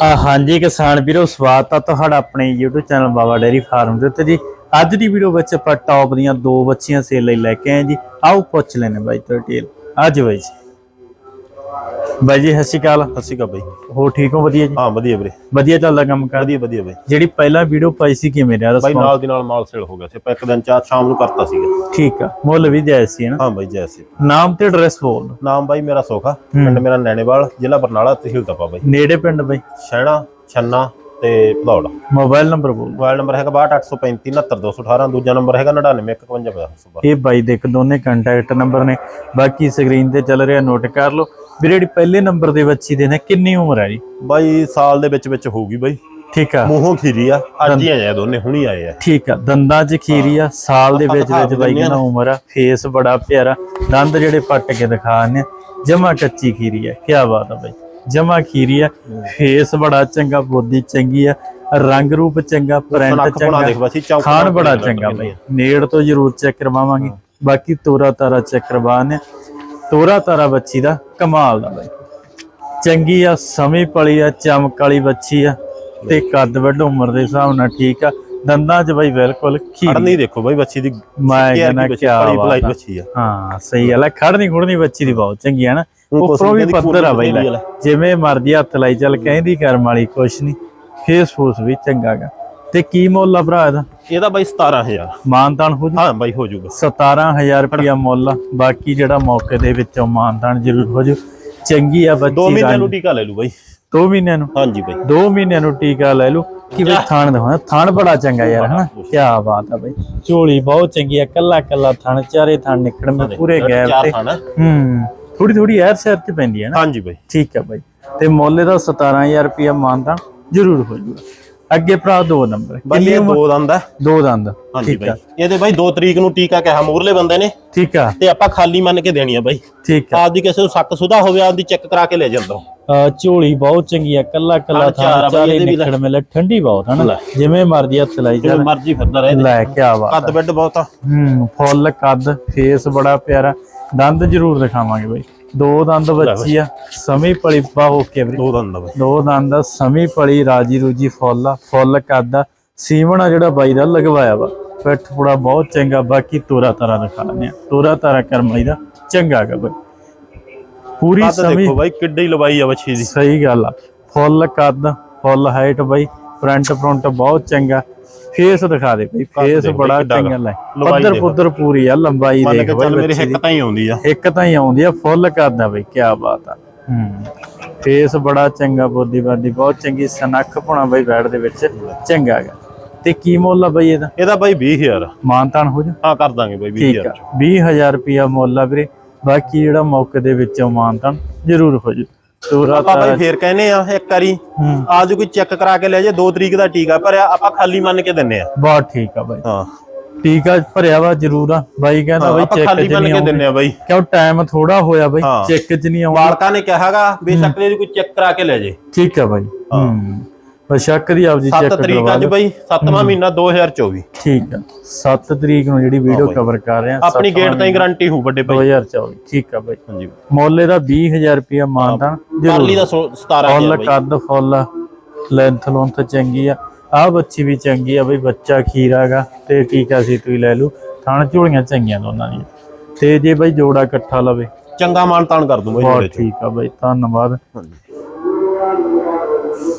ਹਾਂਜੀ ਕਿਸਾਨ ਵੀਰੋ, ਸਵਾਗਤ ਆ ਤੁਹਾਡਾ ਆਪਣੇ YouTube channel Baba dairy farm ਦੇ ਉੱਤੇ ਜੀ। ਅੱਜ ਦੀ ਵੀਡੀਓ ਵਿੱਚ ਆਪਾਂ ਟੌਪ ਦੀਆਂ ਦੋ ਬੱਚੀਆਂ ਸੇਲ ਲਈ ਲੈ ਕੇ ਆਏ ਜੀ। ਆਓ ਪੁੱਛ ਲੈਣੇ ਬਾਈ ਤੋਂ ਡਿਟੇਲ ਅੱਜ ਬਾਈ ਜੀ। ਬਾਈ ਜੀ ਸਤਿ ਸ਼੍ਰੀ ਅਕਾਲ। ਸਤਿ ਸ਼੍ਰੀ ਅਕਾਲ ਬਾਈ। ਹੋ ਠੀਕ ਹੋ? ਵਧੀਆ ਜੀ? ਹਾਂ ਵਧੀਆ ਵੀਰੇ। ਵਧੀਆ ਚੱਲਦਾ ਕੰਮ ਕਰ? ਵਧੀਆ ਵਧੀਆ ਬਾਈ। ਜਿਹੜੀ ਪਹਿਲਾਂ ਵੀਡੀਓ ਪਾਈ ਸੀ ਕਿਵੇਂ ਰਿਹਾ? ਬਾਈ? ਨਾਲ ਦੀ ਨਾਲ ਮਾਲ ਸੇਲ ਹੋ ਗਿਆ ਸੀ। ਆਪਾਂ ਇੱਕ ਦਿਨ ਚਾਹ ਸ਼ਾਮ ਨੂੰ ਕਰਤਾ ਸੀਗਾ। ਠੀਕ ਆ। ਮੁੱਲ ਵੀ ਜਾਇਜ਼ ਸੀ ਨਾ? ਹਾਂ ਬਾਈ ਜੈ ਸੀ। ਨਾਮ ਤੇ ਐਡਰੈਸ ਬੋਲ ਨਾਮ ਬਾਈ ਮੇਰਾ ਸੋਖਾ। ਪਿੰਡ ਮੇਰਾ ਨੈਣੇਵਾਲ ਜ਼ਿਲ੍ਹਾ ਬਰਨਾਲਾ ਤਹਿਸੀਲ ਤਪਾ ਬਾਈ। ਨੇੜੇ ਪਿੰਡ ਬਾਈ? ਸ਼ੈਣਾ ਛੰਨਾ ਤੇ ਭਦੌੜ। ਮੋਬਾਈਲ ਨੰਬਰ ਬੋਲ ਮੋਬਾਈਲ ਨੰਬਰ ਹੈਗਾ 6235 69218 ਦੂਜਾ ਨੰਬਰ ਹੈਗਾ 995155 ਇਹ ਬਾਈ ਦੇ ਇੱਕ ਦੋਨੇ ਕੰਟੈਕਟ ਨੰਬਰ ਨੇ। ਬਾਕੀ ਸਕਰੀਨ ਤੇ ਚੱਲ ਰਿਹਾ ਨੋਟ ਕਰ ਲਓ। ਵੀਰੇ ਜਿਹੜੀ ਪਹਿਲੇ ਨੰਬਰ ਦੇ ਬੱਚੀ ਦੇ ਨੇ ਕਿੰਨੀ ਉਮਰ ਹੈ ਜੀ? ਬਾਈ ਸਾਲ ਦੇ ਵਿੱਚ ਵਿੱਚ ਹੋਊਗੀ ਬਾਈ। ਠੀਕ ਆ। ਮੂੰਹੋਂ ਖੀਰੀ ਆ ਅੱਜ ਹੀ ਆਏ ਆ ਦੋਨੇ ਹੁਣੀ ਆਏ ਆ। ਠੀਕ ਆ ਦੰਦਾਂ 'ਚ ਖੀਰੀ ਆ ਸਾਲ ਦੇ ਵਿੱਚ ਵਿੱਚ ਬਾਈ ਕਹਿੰਦਾ ਉਮਰ ਆ ਫੇਸ ਬੜਾ ਪਿਆਰਾ। ਦੰਦ ਜਿਹੜੇ ਪੱਟ ਕੇ ਦਿਖਾਣੇ ਜਮਾ ਕੱਚੀ ਖੀਰੀ ਆ ਕੀ ਬਾਤ ਆ ਬਾਈ। ਜਮਾ ਖੀਰੀ ਆ ਫੇਸ ਬੜਾ ਚੰਗਾ ਬੋਦੀ ਚੰਗੀ ਆ ਰੰਗ ਰੂਪ ਚੰਗਾ ਪ੍ਰਿੰਟ ਚੰਗਾ ਖਾਣ ਬੜਾ ਚੰਗਾ ਬਾਈ। ਨੇੜ ਤੋਂ ਜ਼ਰੂਰ ਚੈੱਕ ਕਰਵਾਵਾਂਗੇ। ਬਾਕੀ ਤੋਰਾ ਤਾਰਾ ਚੈੱਕ ਕਰਵਾਣੇ ਤੋਰਾ ਤਾਰਾ ਬੱਚੀ ਦਾ ਕਮਾਲ ਦਾ ਬਾਈ। ਚੰਗੀ ਆ ਸਮੇਂ ਪਲੀ ਆ ਚਮਕ ਵਾਲੀ ਬੱਚੀ ਆ ਤੇ ਕੱਦ ਵੱਡ ਉਮਰ ਦੇ ਹਿਸਾਬ ਨਾਲ ਠੀਕ ਆ। ਦੰਦਾਂ 'ਚ ਬਾਈ ਬਿਲਕੁਲ ਖੀਰੀ। ਨਹੀਂ ਦੇਖੋ ਬਾਈ ਬੱਚੀ ਦੀ ਮੈਂ ਕਹਿੰਦਾ ਬਾਤ ਆ। ਬੱਚੀ ਆ। ਹਾਂ ਸਹੀ ਗੱਲ ਹੈ ਖੜਨੀ ਖੁੜਨੀ ਬੱਚੀ ਦੀ ਬਹੁਤ ਚੰਗੀ ਹੈ ਨਾ। ਉੱਪਰੋਂ ਵੀ ਪੱਧਰ ਆ ਬਾਈ ਜਿਵੇਂ ਮਰਦੀ ਹੱਥ ਲਾਈ ਚੱਲ ਕਹਿੰਦੀ ਕਰਮ ਵਾਲੀ ਕੁਛ ਨਹੀਂ। ਫੇਸ ਫੂਸ ਵੀ ਚੰਗਾਗਾ ਤੇ ਕੀ ਮੁੱਲ ਆ ਭਰਾ ਇਹਦਾ? ਇਹਦਾ ਬਾਈ 17000 ਮਾਨਤਾਨ ਹੋ ਜੂ? ਹਾਂ ਬਾਈ ਹੋ ਜਾਊਗਾ 17000 ਰੁਪਇਆ ਮੁੱਲ ਆ। ਬਾਕੀ ਜਿਹੜਾ ਮੌਕੇ ਦੇ ਵਿੱਚੋਂ ਮਾਨਤਾਨ ਜ਼ਰੂਰ ਹੋ ਜੂ। ਚੰਗੀ ਆ 2 ਬੱਚੀ ਮਹੀਨਿਆਂ ਰੰਗ ਨੂੰ ਟੀਕਾ ਲੈ ਲੂ ਬਾਈ। 2 ਮਹੀਨਿਆਂ ਨੂੰ? ਹਾਂਜੀ ਬਾਈ। 2 ਮਹੀਨਿਆਂ ਨੂੰ ਟੀਕਾ ਲੈ ਲੂ ਕਿ ਵੀ ਥਾਣ ਦਿਖਾਉਣਾ? ਥਾਣ ਬੜਾ ਚੰਗਾ ਯਾਰ ਹਨਾ? ਕੀ ਬਾਤ ਆ ਬਈ। ਝੋਲੀ ਬਹੁਤ ਚੰਗੀ ਆ ਕੱਲਾ ਕੱਲਾ ਥਣ ਚਾਰੇ ਥਣ ਨਿਕੜ ਮੇ ਪੂਰੇ ਗੈਪ ਤੇ। ਹੂੰ ਥੋੜੀ ਥੋੜੀ ਐਰ ਸੈਰ ਚ ਪੈਂਦੀ ਹੈ ਨਾ। ਹਾਂਜੀ ਬਾਈ। ਠੀਕ ਹੈ ਬਾਈ। ਤੇ ਮੁੱਲ ਦਾ 17000 ਰੁਪਇਆ ਮਾਨਤਾ ਜ਼ਰੂਰ ਹੋ ਜੂਗਾ। ਅੱਗੇ ਭਰਾ ਦੋ ਨੰਬਰ। ਬਾਈ ਇਹ ਦੋ ਦੰਦ ਆ। ਦੋ ਦੰਦ। ਹਾਂਜੀ ਠੀਕ ਬਾਈ। ਇਹਦੇ ਬਾਈ 2 ਤਰੀਕ ਨੂੰ ਟੀਕਾ ਕਿਹਾ ਮੂਰਲੇ ਬੰਦੇ ਨੇ। ਠੀਕ ਆ। ਤੇ ਆਪਾਂ ਖਾਲੀ ਮੰਨ ਕੇ ਦੇਣੀ ਆ ਬਾਈ। ਠੀਕ ਆ। ਆਪਦੀ ਕਿਸੇ ਨੂੰ ਸ਼ੱਕ ਸੁਦਾ ਹੋਵੇ ਆਪਦੀ ਚੈੱਕ ਕਰਾ ਕੇ ਲੈ ਜਾਂਦਾ ਝੋਲੀ ਬਹੁਤ ਚੰਗੀ ਆ ਕੱਲਾ ਕੱਲਾ ਥਾਂ ਚਾਰੇ। ਨਿਕੜ ਮੇਲੇ ਠੰਡੀ ਬਹੁਤ ਹਨਾ। ਜਿਵੇਂ ਮਰਜ਼ੀ ਹੱਥ ਲਾਈ ਚੱਲ ਮਰਜ਼ੀ ਫਿਰਦਾ ਰਹੇ। ਲੈ ਕੇ ਆਵਾ ਕੱਦ ਬੈੱਡ ਬਹੁਤ ਆ। ਹੂੰ ਫੁੱਲ ਕੱਦ ਫੇਸ ਬੜਾ ਪਿਆਰਾ। ਦੰਦ ਜ਼ਰੂਰ ਦਿਖਾਵਾਂਗੇ ਬਈ। ਦੋ ਦੰਦ ਬੱਚੀ ਆ ਸਮੀ ਪਲੀ ਪਾ ਹੋ ਕੇ ਦੋ ਦੰਦ ਬਾਈ। ਦੋ ਦੰਦ ਸਮੀ ਪਲੀ ਰਾਜੀ ਰੂਜੀ ਫੁੱਲ ਆ ਫੁੱਲ ਸੀਮਣ ਆ। ਜਿਹੜਾ ਬਾਈ ਦਾ ਲਗਵਾਇਆ ਵਾ ਪਿੱਠ ਪੂੜਾ ਬਹੁਤ ਚੰਗਾ ਬਾਕੀ ਤੋਰਾ ਤਾਰਾ ਦਿਖਾਉਂਦੇ ਆ। ਤੋਰਾ ਤਾਰਾ ਕਰਮਾਈ ਦਾ ਚੰਗਾ ਗਾ ਬਈ। ਪੂਰੀ ਸਮੀ ਦੇਖੋ ਬਾਈ ਕਿੱਡੀ ਲਵਾਈ ਆ ਬੱਚੀ ਦੀ। ਸਹੀ ਗੱਲ ਆ। ਫੁੱਲ ਕੱਦ ਫੁੱਲ ਹਾਈਟ ਬਾਈ। ਫਰੰਟ ਫਰੰਟ ਬਹੁਤ ਚੰਗਾ। ਫੇਸ ਦਿਖਾ ਦੇ ਬਈ ਫੇਸ ਬੜਾ ਚੰਗਾ ਲੈ। ਪੱਧਰ। ਪੁੱਧਰ ਪੂਰੀ ਆ ਲੰਬਾਈ ਦੇਖ ਚੱਲ ਮੇਰੇ। ਹਿੱਕ ਤਾਂ ਹੀ ਆਉਂਦੀ ਆ। ਇੱਕ ਤਾਂ ਹੀ ਆਉਂਦੀ ਆ ਫੁੱਲ ਕਰਦਾ ਬਈ ਕੀ ਬਾਤ ਆ। ਫੇਸ ਬੜਾ ਚੰਗਾ ਬੋਦੀ ਬਾਦੀ ਬਹੁਤ ਚੰਗੀ ਸਨੱਖ ਪੁਣਾ ਬਈ ਬੈਡ ਦੇ ਵਿੱਚ ਚੰਗਾ ਹੈਗਾ। ਤੇ ਕੀ ਮੁੱਲ ਆ ਬਈ ਇਹਦਾ? ਇਹਦਾ ਬਾਈ 20000 ਆ। ਮਾਨਤਾਨ ਹੋ ਜਾ। ਹਾਂ ਕਰ ਦਾਂਗੇ ਬਾਈ ਠੀਕ 20000 ਆ। 20000 ਰੁਪਿਆ ਮੁੱਲ ਆ ਵੀਰੇ। ਬਾਕੀ ਜਿਹੜਾ ਮੌਕੇ ਦੇ ਵਿੱਚੋਂ ਮਾਨਤਾਨ ਜ਼ਰੂਰ ਹੋ ਜੂ ਤੋਰਾ ਆਪਾਂ ਬਾਈ ਫੇਰ ਕਹਿੰਨੇ ਆ ਇੱਕ ਵਾਰੀ ਆਜ ਕੋਈ ਚੈੱਕ ਕਰਾ ਕੇ ਲੈ ਜੇ 2 ਤਰੀਕ ਦਾ ਟੀਕਾ ਭਰਿਆ ਆਪਾਂ ਖਾਲੀ ਮੰਨ ਕੇ ਦਿੰਨੇ ਆ। ਬਹੁਤ ਠੀਕ ਆ ਬਾਈ। ਹਾਂ। ਟੀਕਾ ਭਰਿਆ ਵਾ ਜ਼ਰੂਰ ਆ। ਬਾਈ ਕਹਿੰਦਾ ਬਾਈ ਚੈੱਕ ਖਾਲੀ ਮੰਨ ਕੇ ਦਿੰਨੇ ਆ ਬਾਈ। ਕਿਉਂ ਟਾਈਮ ਥੋੜਾ ਹੋਇਆ ਬਾਈ। ਚੈੱਕ ਚ ਨਹੀਂ ਆਉਂਦਾ। ਮਾਲਕਾਂ ਨੇ ਕਿਹਾਗਾ ਬੇਸ਼ੱਕ ਇਹਦੀ ਕੋਈ ਚੈੱਕ ਕਰਾ ਕੇ ਲੈ ਜੇ। ਠੀਕ ਆ ਬਾਈ। ਹੂੰ। ਬਸ ਸ਼ੱਕ ਦੀ ਆਪਦੀ 7 ਚੈੱਕ ਤਰੀਕ ਕਰਵਾ ਅੱਜ ਬਾਈ 7ਵਾਂ ਮਹੀਨਾ 2024 ਠੀਕ ਆ। 7 ਤਰੀਕ ਨੂੰ ਜਿਹੜੀ ਵੀਡੀਓ ਕਵਰ ਕਰ ਰਹੇ ਆ ਆਪਣੀ ਗੇਟ ਤਾਂ ਹੀ ਗਾਰੰਟੀ ਹੋਊ ਵੱਡੇ ਬਾਈ। 2024 ਠੀਕ ਆ ਬਾਈ। ਹਾਂਜੀ ਮੁੱਲ ਇਹਦਾ 20000 ਰੁਪਇਆ ਮਾਨਦਾਨ ਪਾਲੀ ਦਾ ਸੋ- 17000 ਫੁੱਲ ਬਾਈ। ਕੱਦ ਫੁੱਲ ਲੈਂਥ ਲੁੰਥ ਚੰਗੀ ਆ। ਆ ਬੱਚੀ ਵੀ ਚੰਗੀ ਆ ਬਈ ਬੱਚਾ ਖੀਰਾਗਾ ਤੇ ਟੀਕਾ ਸੀ ਤੁਸੀਂ ਲੈ ਲੂ ਥਣ ਝੋਲੀਆਂ ਚੰਗੀਆਂ ਦੋਨਾਂ ਦੀਆਂ। ਤੇ ਜੇ ਬਈ ਜੋੜਾ ਇਕੱਠਾ ਲਵੇ। ਚੰਗਾ ਮਾਨ ਤਾਨ ਕਰ ਦੂੰ ਬਾਈ ਬਹੁਤ ਜੋੜੇ ਚ। ਠੀਕ ਆ ਬਈ ਧੰਨਵਾਦ। ਹਾਂਜੀ।